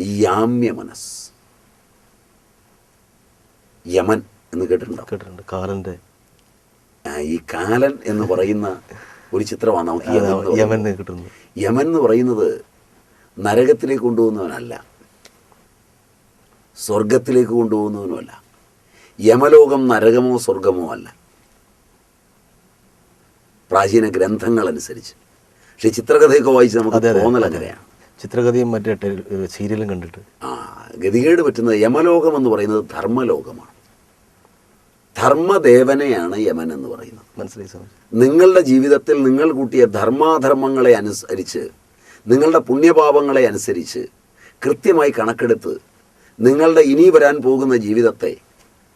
യാമ്യ മനസ് യമൻ എന്ന് കേട്ടിട്ടുണ്ടോ? കേട്ടിട്ടുണ്ട്. കാലന്റെ. ഈ കാലൻ എന്ന് പറയുന്ന ഒരു ചിത്രമാണ് നമുക്ക് യമൻ എന്ന് പറയുന്നത്. യമൻ എന്ന് പറയുന്നത് നരകത്തിലേക്ക് കൊണ്ടുപോകുന്നവനല്ല. സ്വർഗത്തിലേക്ക് കൊണ്ടുപോകുന്നവനുമല്ല. യമലോകം നരകമോ സ്വർഗമോ അല്ല. പ്രാചീന ഗ്രന്ഥങ്ങൾ അനുസരിച്ച്. പക്ഷെ ചിത്രകഥയൊക്കെ വായിച്ച് നമുക്ക് തോന്നൽ അങ്ങനെയാണ് ചിത്രകഥയും മറ്റേ സീരിയലും കണ്ടിട്ട്. ആ ഗതികേട് പറ്റുന്നത് യമലോകം എന്ന് പറയുന്നത് ധർമ്മലോകമാണ്. ധർമ്മദേവനെയാണ് യമൻ എന്ന് പറയുന്നത്. മനസ്സിലായി സ്വാമി? നിങ്ങളുടെ ജീവിതത്തിൽ നിങ്ങൾ കൂട്ടിയ ധർമാധർമ്മങ്ങളെ അനുസരിച്ച് നിങ്ങളുടെ പുണ്യപാപങ്ങളെ അനുസരിച്ച് കൃത്യമായി കണക്കെടുത്ത് നിങ്ങളുടെ ഇനി വരാൻ പോകുന്ന ജീവിതത്തെ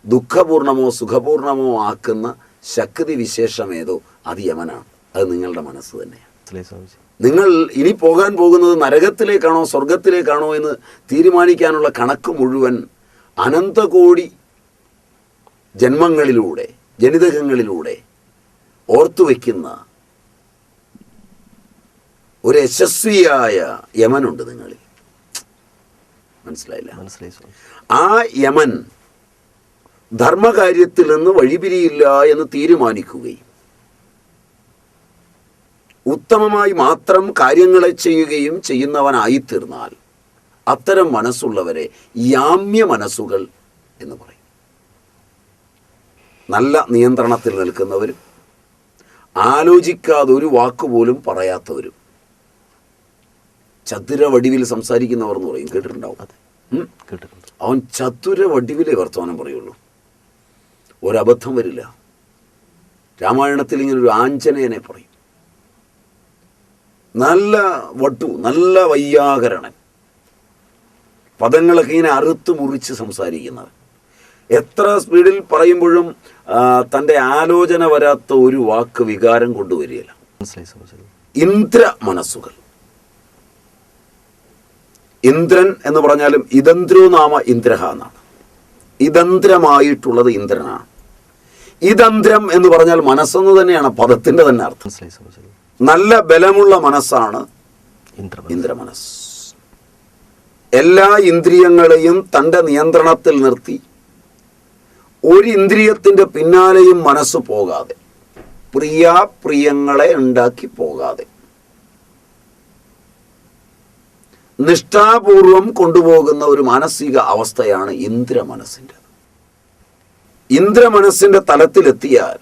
ദുഃഖപൂർണമോ സുഖപൂർണമോ ആക്കുന്ന ശക്തി വിശേഷമേതോ അത് യമനാണ്. അത് നിങ്ങളുടെ മനസ്സ് തന്നെയാണ്. നിങ്ങൾ ഇനി പോകാൻ പോകുന്നത് നരകത്തിലേക്കാണോ സ്വർഗത്തിലേക്കാണോ എന്ന് തീരുമാനിക്കാനുള്ള കണക്ക് മുഴുവൻ അനന്തകോടി ജന്മങ്ങളിലൂടെ ജനിതകങ്ങളിലൂടെ ഓർത്തുവെക്കുന്ന ഒരു യശസ്വിയായ യമനുണ്ട് നിങ്ങളിൽ. മനസ്സിലായില്ല? മനസ്സിലായി ആ യമൻ ധർമ്മകാര്യത്തിൽ നിന്ന് വഴിപിരിയില്ല എന്ന് തീരുമാനിക്കുകയും ഉത്തമമായി മാത്രം കാര്യങ്ങളെ ചെയ്യുകയും ചെയ്യുന്നവനായിത്തീർന്നാൽ അത്തരം മനസ്സുള്ളവരെ യാമ്യ മനസ്സുകൾ എന്ന് പറയും. നല്ല നിയന്ത്രണത്തിൽ നിൽക്കുന്നവരും ആലോചിക്കാതെ ഒരു വാക്കുപോലും പറയാത്തവരും. ചതുര വടിവിൽ സംസാരിക്കുന്നവർ എന്ന് പറയും. കേട്ടിട്ടുണ്ടാവും? അവൻ ചതുര വടിവിലെ വർത്തമാനം പറയുള്ളൂ. ഒരബദ്ധം വരില്ല. രാമായണത്തിൽ ഇങ്ങനെ ഒരു ആഞ്ജനേയനെ പറയും. നല്ല വട്ടു നല്ല വയ്യാകരണൻ. പദങ്ങളൊക്കെ ഇങ്ങനെ അറുത്ത് മുറിച്ച് സംസാരിക്കുന്നത്. എത്ര സ്പീഡിൽ പറയുമ്പോഴും തന്റെ ആലോചന വരാത്ത ഒരു വാക്ക് വികാരം കൊണ്ടുവരികയില്ല. ഇന്ദ്ര മനസ്സുകൾ. ഇന്ദ്രൻ എന്ന് പറഞ്ഞാലും ഇതന്ത്രോ നാമ ഇന്ദ്രഹ എന്നാണ്. ഇതന്ത്രമായിട്ടുള്ളത് ഇന്ദ്രനാണ്. ഇതന്ത്രം എന്ന് പറഞ്ഞാൽ മനസ്സെന്ന് തന്നെയാണ് പദത്തിന്റെ തന്നെ അർത്ഥം. നല്ല ബലമുള്ള മനസ്സാണ് ഇന്ദ്ര ഇന്ദ്രമനസ്. എല്ലാ ഇന്ദ്രിയങ്ങളെയും തന്റെ നിയന്ത്രണത്തിൽ നിർത്തി. ഒരു ഇന്ദ്രിയത്തിന്റെ പിന്നാലെയും മനസ്സ് പോകാതെ പ്രിയാപ്രിയങ്ങളെ ഉണ്ടാക്കി പോകാതെ. നിഷ്ഠാപൂർവം കൊണ്ടുപോകുന്ന ഒരു മാനസിക അവസ്ഥയാണ് ഇന്ദ്രമനസ്സിന്റെ ഇന്ദ്രമനസ്സിന്റെ തലത്തിലെത്തിയാൽ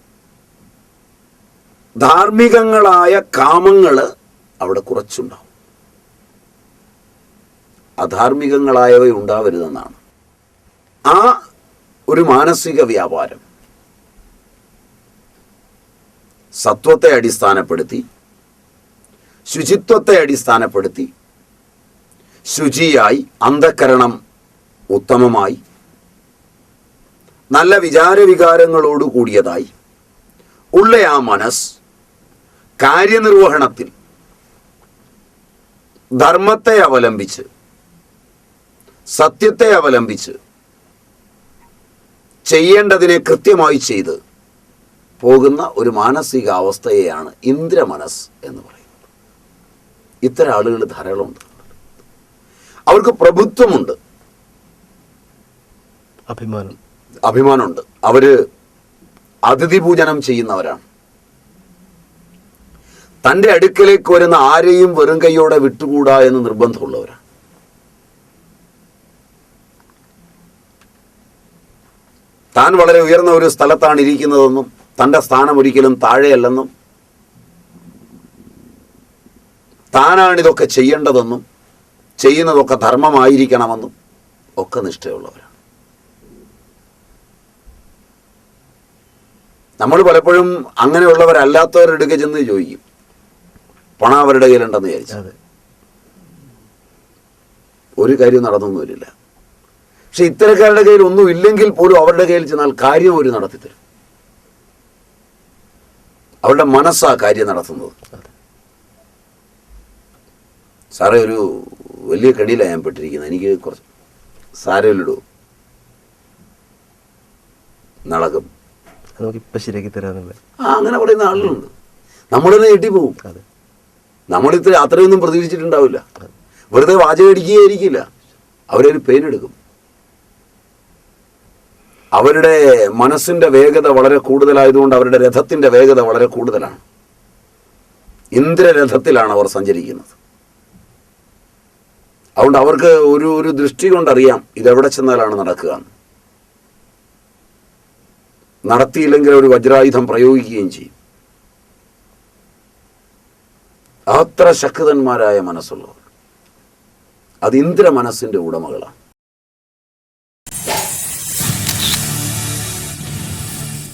ധാർമ്മികങ്ങളായ കാമങ്ങൾ അവിടെ കുറച്ചുണ്ടാവും. അധാർമികങ്ങളായവ ഉണ്ടാവരുതെന്നാണ്. ആ ഒരു മാനസിക വ്യാപാരം സത്വത്തെ അടിസ്ഥാനപ്പെടുത്തി ശുചിത്വത്തെ അടിസ്ഥാനപ്പെടുത്തി ശുചിയായി അന്ധക്കരണം ഉത്തമമായി നല്ല വിചാരവികാരങ്ങളോട് കൂടിയതായി ഉള്ള ആ മനസ് കാര്യനിർവഹണത്തിൽ ധർമ്മത്തെ അവലംബിച്ച് സത്യത്തെ അവലംബിച്ച് ചെയ്യേണ്ടതിനെ കൃത്യമായി ചെയ്ത് പോകുന്ന ഒരു മാനസികാവസ്ഥയെയാണ് ഇന്ദ്രമനസ് എന്ന് പറയുന്നത്. ഇത്തരം ആളുകൾ ധാരാളമുണ്ട്. അവർക്ക് പ്രഭുത്വമുണ്ട്. അഭിമാനം. അഭിമാനമുണ്ട്. അവർ അതിഥി പൂജനം ചെയ്യുന്നവരാണ്. തന്റെ അടുക്കലേക്ക് വരുന്ന ആരെയും വെറും കൈയോടെ വിട്ടുകൂടാ എന്ന് നിർബന്ധമുള്ളവരാണ് താൻ വളരെ ഉയർന്ന ഒരു സ്ഥലത്താണ് ഇരിക്കുന്നതെന്നും തന്റെ സ്ഥാനം ഒരിക്കലും താഴെയല്ലെന്നും താനാണിതൊക്കെ ചെയ്യേണ്ടതെന്നും ചെയ്യുന്നതൊക്കെ ധർമ്മമായിരിക്കണമെന്നും ഒക്കെ നിഷ്ഠയുള്ളവരാണ് നമ്മൾ പലപ്പോഴും അങ്ങനെയുള്ളവരല്ലാത്തവരുടെ ചെന്ന് ചോദിക്കും. പണം അവരുടെ കയ്യിലുണ്ടെന്ന് വിചാരിച്ചു. ഒരു കാര്യം നടന്നൊന്നും വരില്ല. പക്ഷെ ഇത്തരക്കാരുടെ കയ്യിൽ ഒന്നും ഇല്ലെങ്കിൽ പോലും അവരുടെ കയ്യിൽ ചെന്നാൽ കാര്യം ഒരു നടത്തിത്തരും. അവരുടെ മനസ്സാ കാര്യം നടത്തുന്നത്. സാറേ ഒരു വലിയ കടിയിലാണ് ഞാൻ പെട്ടിരിക്കുന്നത്. എനിക്ക് കുറച്ച് സാരമില്ലടൂ. നടക്കും ആ അങ്ങനെ പറയുന്ന ആളുകളുണ്ട്. നമ്മളെ ഞെട്ടിപ്പോവും അതെ. നമ്മൾ ഇത്ര അത്രയൊന്നും പ്രതീക്ഷിച്ചിട്ടുണ്ടാവില്ല വെറുതെ വാചകം അടിക്കുകയായിരിക്കില്ല അവരൊരു പെയിൻ എടുക്കും അവരുടെ മനസ്സിന്റെ വേഗത വളരെ കൂടുതലായതുകൊണ്ട് അവരുടെ രഥത്തിന്റെ വേഗത വളരെ കൂടുതലാണ്. ഇന്ദ്രരഥത്തിലാണ് അവർ സഞ്ചരിക്കുന്നത്. അതുകൊണ്ട് അവർക്ക് ഒരു ഒരു ദൃഷ്ടി കൊണ്ടറിയാം ഇതെവിടെ ചെന്നാലാണ് നടക്കുക. നടത്തിയില്ലെങ്കിൽ ഒരു വജ്രായുധം പ്രയോഗിക്കുകയും ചെയ്യും. അത്ര ശക്തന്മാരായ മനസ്സുള്ളവർ. അത് ഇന്ദ്ര മനസ്സിന്റെ ഉടമകളാണ്.